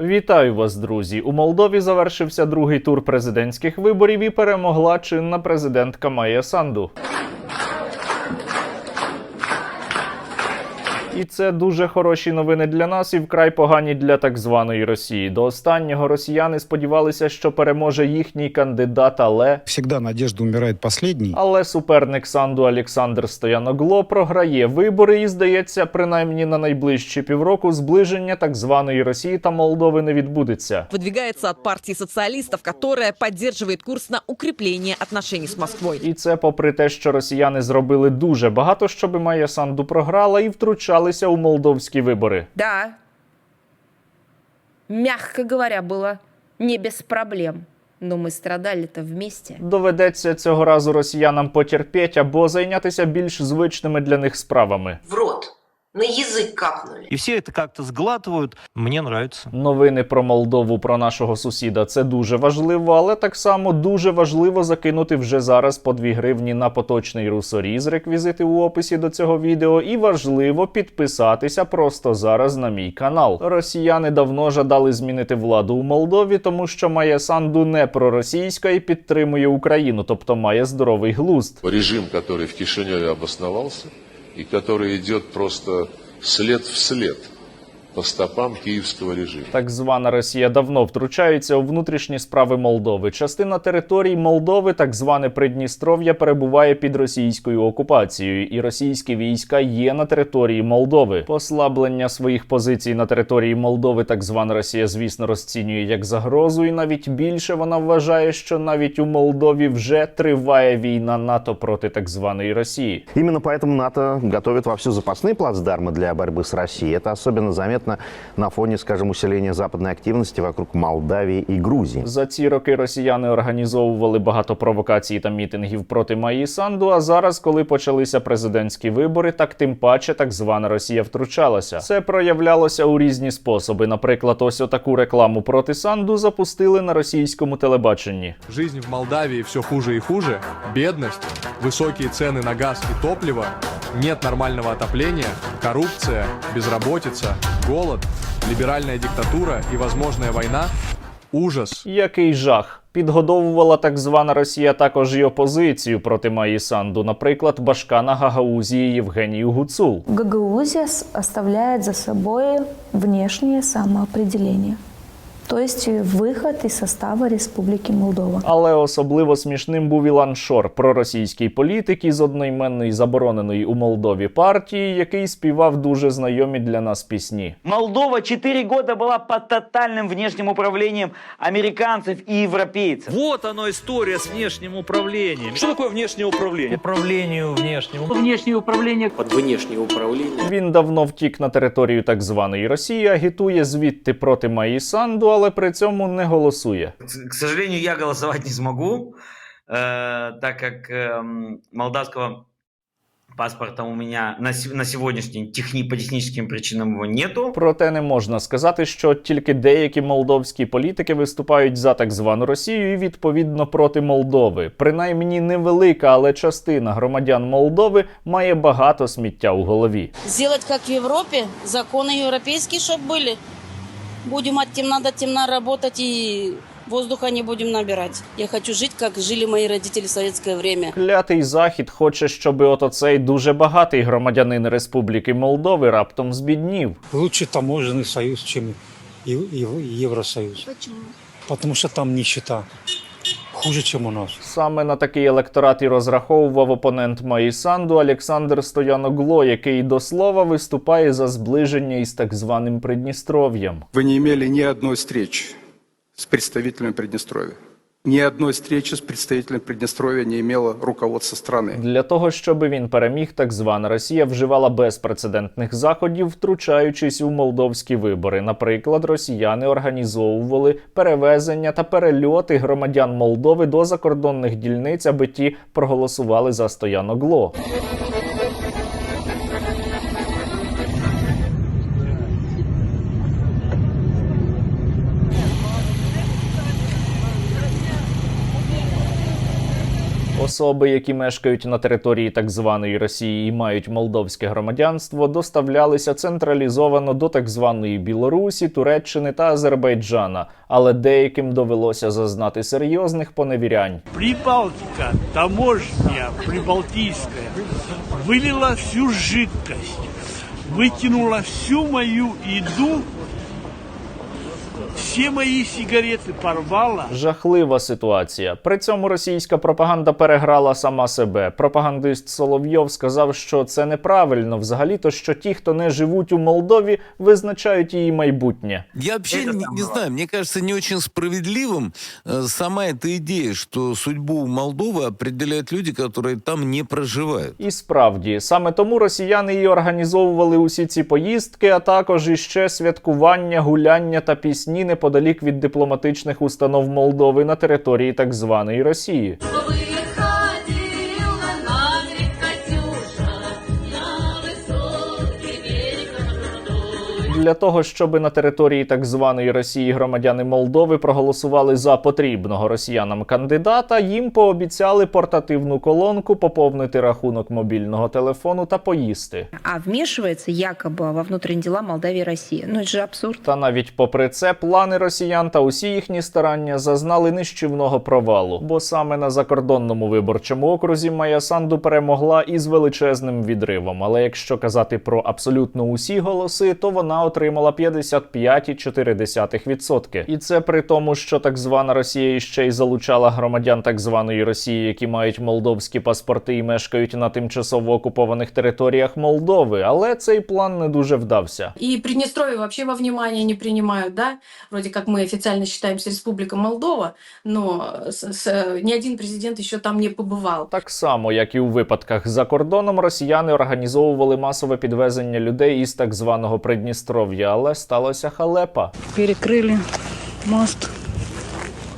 Вітаю вас, друзі! У Молдові завершився другий тур президентських виборів і перемогла чинна президентка Майя Санду. І це дуже хороші новини для нас і вкрай погані для так званої Росії. До останнього росіяни сподівалися, що переможе їхній кандидат, але Всегда надежда умирает последней. але суперник Санду Олександр Стояногло програє вибори і, здається, принаймні на найближчі півроку зближення так званої Росії та Молдови не відбудеться. выдвигается от партии социалистов, которая поддерживает курс на укрепление отношений с Москвой. І це попри те, що росіяни зробили дуже багато, щоби Майя Санду програла і втручалися у молдовські вибори. Да. Мягко говоря, было не без проблем. Но мы страдали-то вместе. Доведеться цього разу росіянам потерпіть або зайнятися більш звичними для них справами. в рот, на язык капнули. И все это как-то сглатывают. Мне нравится. Новини про Молдову, про нашого сусіда це дуже важливо, але так само дуже важливо закинути вже зараз по 2 гривні на поточний русоріз, реквізити у описі до цього відео. І важливо підписатися просто зараз на мій канал. Росіяни давно жадали змінити владу у Молдові, тому що має санду не проросійська і підтримує Україну, тобто має здоровий глузд. режим, который в Кишиневе обосновался и который идет просто след в след по стопам киевского режима. Так звана Росія давно втручається у внутрішні справи Молдови. Частина територій Молдови, так зване Придністров'я, перебуває під російською окупацією, і російські війська є на території Молдови. Послаблення своїх позицій на території Молдови, так звана Росія, звісно, розцінює як загрозу, і навіть більше вона вважає, що навіть у Молдові вже триває війна НАТО проти так званої Росії. Именно поэтому НАТО готовит вовсю запасные плацдармы для борьбы с Россией. Это особенно заметно на фоне, скажем, усиления западной активности вокруг Молдавии и Грузии. За ці роки росіяни організовували багато провокацій та мітингів проти Маї Санду. А зараз, коли почалися президентські вибори, так тим паче так звана Росія втручалася. Це проявлялося у різні способи. Наприклад, ось отаку рекламу проти Санду запустили на російському телебаченні. Жизнь в Молдавии все хуже и хуже, бедность, высокие цены на газ и топливо, нет нормального отопления, коррупция, безработица, голод, либеральная диктатура и возможная война – ужас. Який жах. Підгодовувала так звана Росія також і опозицію проти Маї Санду, наприклад, башкана Гагаузії Євгенію Гуцул. Гагаузия с- оставляет за собой внешнее самоопределение, то есть выход из состава Республики Молдова. Але особливо смішним був Ілан Шор, проросійський політик із одноіменної забороненої у Молдові партії, який співав дуже знайомі для нас пісні. Молдова 4 года была под тотальным внешним управлением американцев и европейцев. Вот оно история с внешним управлением. Что такое внешнее управление? Управлению внешнему. Внешнее управление Под внешнее управление. Він давно втік на територію так званої Росії, агітує звідти проти Маї Санду, але при цьому не голосує. К сожалению, я голосовать не смогу, э, так как эм, молдавского паспорта у меня на, се- на сегодняшний день техни, по техническим причинам его нету. Проте не можна сказати, що тільки деякі молдовські політики виступають за так звану Росію і відповідно проти Молдови. Принаймні невелика, але частина громадян Молдови має багато сміття у голові. Сделать как в Европе, законы европейские, чтобы были. Будем от темна до темна работать и воздуха не будем набирать. Я хочу жить, как жили мои родители в советское время. Клятий захід хоче, щоб от оцей дуже багатий громадянин Республіки Молдови раптом збіднів. Лучше таможенный союз, чем Євросоюз. Почему? Потому что там нищета. Хуже, ніж у нас. Саме на такий електорат і розраховував опонент Маї Санду Олександр Стояногло, який до слова виступає за зближення із так званим Придністров'ям. Ви не мали ні одної зустрічі з представителями Приднестровья. Ни одной встречи с представителем Приднестровья не имело руководство страны. Для того, щоб він переміг, так звана Росія вживала безпрецедентних заходів, втручаючись у молдовські вибори. Наприклад, росіяни організовували перевезення та перельоти громадян Молдови до закордонних дільниць, аби ті проголосували за Стояногло. Особи, які мешкають на території так званої Росії і мають молдовське громадянство, доставлялися централізовано до так званої Білорусі, Туреччини та Азербайджана, але деяким довелося зазнати серйозних поневірянь. Прибалтика, таможня прибалтийская, вылила всю жидкость, выкинула всю мою еду, все мои сигареты порвала. Жахлива ситуація. При цьому російська пропаганда переграла сама себе. Пропагандист Соловйов сказав, що це неправильно. Взагалі-то що ті, хто не живуть у Молдові, визначають її майбутнє. Я вообще не, не знаю, мне кажется не очень справедливым э, сама эта идея, что судьбу Молдовы определяют люди, которые там не проживают. І справді, саме тому росіяни і організовували усі ці поїздки, а також іще святкування, гуляння та пісні неподалік від дипломатичних установ Молдови на території так званої Росії. Для того, щоб на території так званої Росії громадяни Молдови проголосували за потрібного росіянам кандидата, їм пообіцяли портативну колонку, поповнити рахунок мобільного телефону та поїсти. А вмешивается якобы во внутренние дела Молдавии и России. Ну это же абсурд. Та навіть попри це, плани росіян та усі їхні старання зазнали нищівного провалу, бо саме на закордонному виборчому окрузі Майя Санду перемогла із величезним відривом. Але якщо казати про абсолютно усі голоси, то вона отримала 55,4%. І це при тому, що так звана Росія іще й залучала громадян так званої Росії, які мають молдовські паспорти і мешкають на тимчасово окупованих територіях Молдови. Але цей план не дуже вдався. И Приднестровье вообще во внимание не принимают, да? Вроде как мы официально считаемся Республика Молдова, с- ни один президент еще там не побывал. Так само, як і у випадках за кордоном, росіяни організовували масове підвезення людей із так званого Придністров'я, але сталося халепа. Перекрили мост,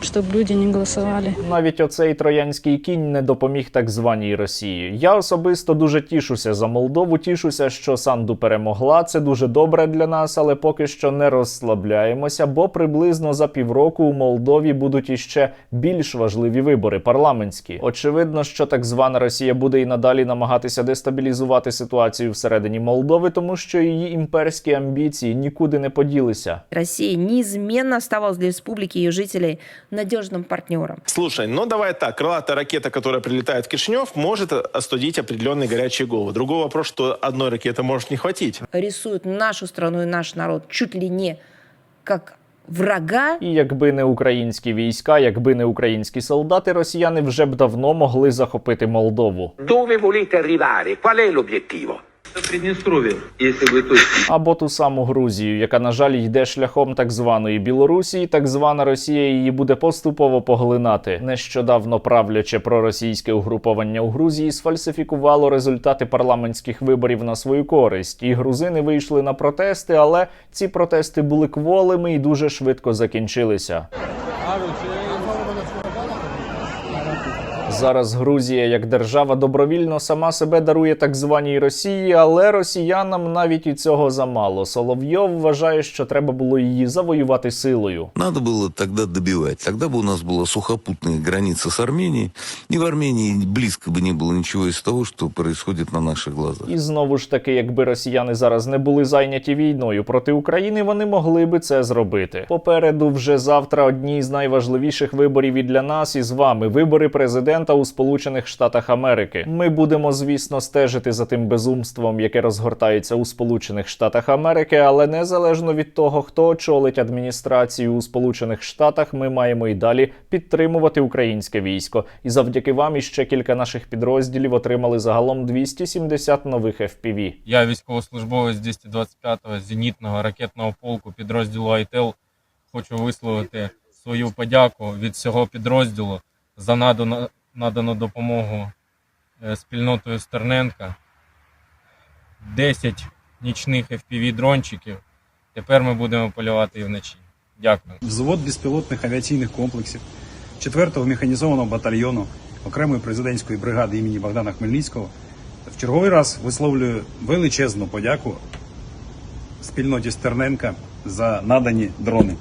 чтобы люди не голосовали. Навіть оцей троянський кінь не допоміг так званій Росії. Я особисто дуже тішуся за Молдову. Тішуся, що Санду перемогла. Це дуже добре для нас, але поки що не розслабляємося, бо приблизно за півроку у Молдові будуть іще більш важливі вибори парламентські. Очевидно, що так звана Росія буде і надалі намагатися дестабілізувати ситуацію всередині Молдови, тому що її імперські амбіції нікуди не поділися. Россия неизменно оставалась для республики и ее жителей надежным партнером. Слушай, ну давай так, крылатая ракета, которая прилетает в Кишинев, может остудить определенные горячие головы. Другой вопрос, что одной ракеты может не хватить. Рисуют нашу страну и наш народ чуть ли не как врага. І якби не українські війська, якби не українські солдати, росіяни вже б давно могли захопити Молдову. Dove volete arrivare? Qual è l'obiettivo? Если вы точно. Або ту саму Грузію, яка, на жаль, йде шляхом так званої Білорусі, так звана Росія її буде поступово поглинати. Нещодавно правляче проросійське угруповання у Грузії сфальсифікувало результати парламентських виборів на свою користь. І грузини вийшли на протести, але ці протести були кволими і дуже швидко закінчилися. Зараз Грузія як держава добровільно сама себе дарує так званій Росії, але росіянам навіть і цього замало. Соловйов вважає, що треба було її завоювати силою. Надо было тогда добивать. Тогда бы у нас была сухопутная граница с Арменией, и в Армении близко бы не было ничего из того, что происходит на наших глазах. І знову ж таки, якби росіяни зараз не були зайняті війною проти України, вони могли би це зробити. Попереду вже завтра одні з найважливіших виборів і для нас, і з вами вибори президента у Сполучених Штатах Америки. Ми будемо, звісно, стежити за тим безумством, яке розгортається у Сполучених Штатах Америки, але незалежно від того, хто очолить адміністрацію у Сполучених Штатах, ми маємо і далі підтримувати українське військо. І завдяки вам іще кілька наших підрозділів отримали загалом 270 нових FPV. Я військовослужбовець 225-го зенітного ракетного полку підрозділу Айтел. Хочу висловити свою подяку від всього підрозділу за надану, надану допомогу е, спільнотою Стерненка. 10 нічних FPV-дрончиків. Тепер ми будемо полювати і вночі. Дякую. Взвод безпілотних авіаційних комплексів 4-го механізованого батальйону окремої президентської бригади імені Богдана Хмельницького в черговий раз висловлюю величезну подяку спільноті Стерненка за надані дрони.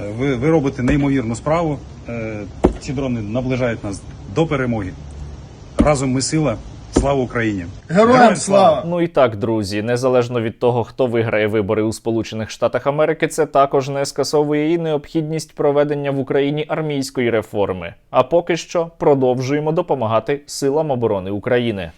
Е, Ви, ви робите неймовірну справу. Е, Ці дрони наближають нас до перемоги. Разом ми сила. Слава Україні! Героям слава! Ну і так, друзі, незалежно від того, хто виграє вибори у Сполучених Штатах Америки, це також не скасовує і необхідність проведення в Україні армійської реформи. А поки що продовжуємо допомагати силам оборони України.